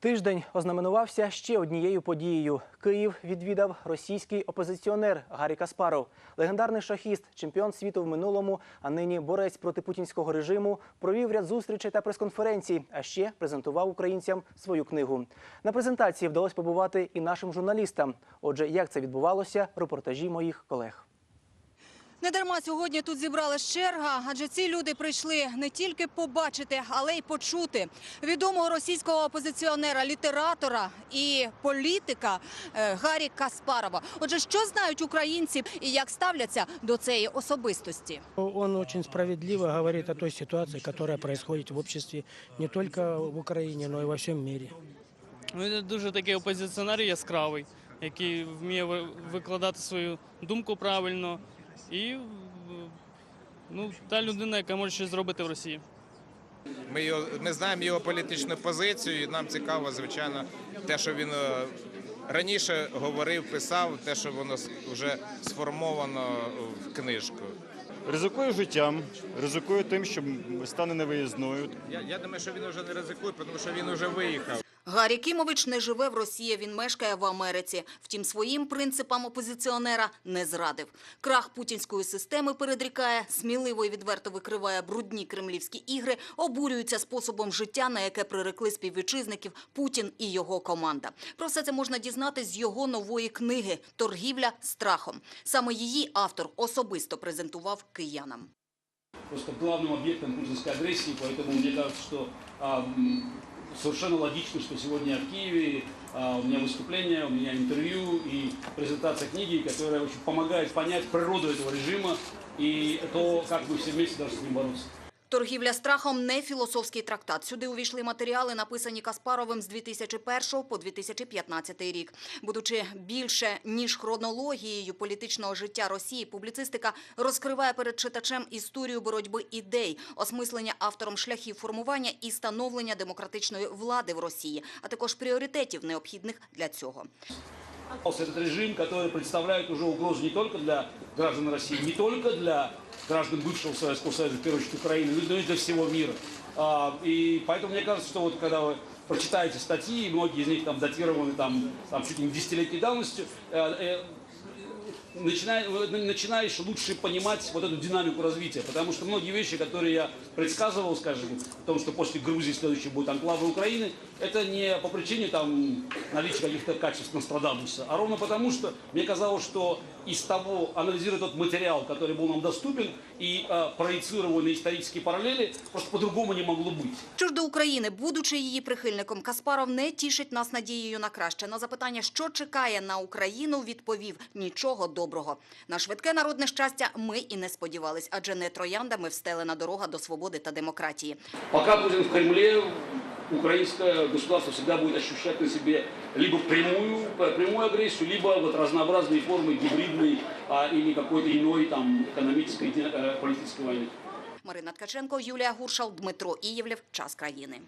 Тиждень ознаменувався ще однією подією. Київ відвідав російський опозиціонер Гаррі Каспаров. Легендарний шахіст, чемпіон світу в минулому, а нині борець проти путінського режиму, провів ряд зустрічей та прес-конференцій, а ще презентував українцям свою книгу. На презентації вдалося побувати і нашим журналістам. Отже, як це відбувалося, репортажі моїх колег. Недарма сьогодні тут зібралась черга, адже ці люди прийшли не тільки побачити, але й почути відомого російського опозиціонера, літератора і політика е, Гаррі Каспарова. Отже, що знають українці і як ставляться до цієї особистості? Он очень справедливо говорит о той ситуации, которая происходит в обществе не только в Украине, но и во мире. Ну, Він дуже такий опозиціонер яскравий, який вміє ви- викладати свою думку правильно. І ну, та людина, яка може щось зробити в Росії. Ми його ми знаємо його політичну позицію. і Нам цікаво, звичайно, те, що він е, раніше говорив, писав, те, що воно вже сформовано в книжку. Ризикує життям, ризикує тим, що стане невиїзною. Я, я думаю, що він вже не ризикує, тому що він вже виїхав. Гаррі Кімович не живе в Росії, він мешкає в Америці. Втім, своїм принципам опозиціонера не зрадив. Крах путінської системи передрікає, сміливо і відверто викриває брудні кремлівські ігри, обурюється способом життя, на яке прирекли співвітчизників Путін і його команда. Про все це можна дізнатись з його нової книги «Торгівля страхом». Саме її автор особисто презентував киянам. просто главным объектом путинской агрессии, поэтому мне кажется, что а, совершенно логично, что сегодня я в Киеве, а, у меня выступление, у меня интервью и презентация книги, которая очень помогает понять природу этого режима и то, как мы все вместе должны с ним бороться. Торгівля страхом не філософський трактат. Сюди увійшли матеріали, написані Каспаровим з 2001 по 2015 рік. Будучи більше ніж хронологією політичного життя Росії, публіцистика розкриває перед читачем історію боротьби ідей, осмислення автором шляхів формування і становлення демократичної влади в Росії, а також пріоритетів, необхідних для цього. Этот режим, который представляет уже угрозу не только для граждан России, не только для граждан бывшего Советского Союза, в первую очередь Украины, но и для всего мира. А, И поэтому мне кажется, что вот когда вы прочитаете статьи, многие из них там датированы там, там чуть ли не десятилетней давностью, э, э, начинаешь, начинаешь лучше понимать вот эту динамику развития. Потому что многие вещи, которые я предсказывал, скажем, о том, что после Грузии следующий будет анклавы Украины, это не по причине там, наличия каких-то качеств Нострадамуса, а ровно потому, что мне казалось, что из того, анализируя тот материал, который был нам доступен, и э, проецированные исторические параллели, просто по-другому не могло быть. Що ж до України, будучи її прихильником, Каспаров не тішить нас надією на краще. На запитання, що чекає на Україну, відповів – нічого доброго. На швидке народне щастя ми і не сподівались, адже не трояндами встелена дорога до свободи та демократії. Пока Путин в Кремле, украинское государство всегда будет ощущать на себе либо прямую, прямую агрессию, либо вот разнообразные формы гибридной а, или какой-то иной там, экономической, э, политической войны. Марина Ткаченко, Юлія Гуршал, Дмитро Ієвлєв. Час країни.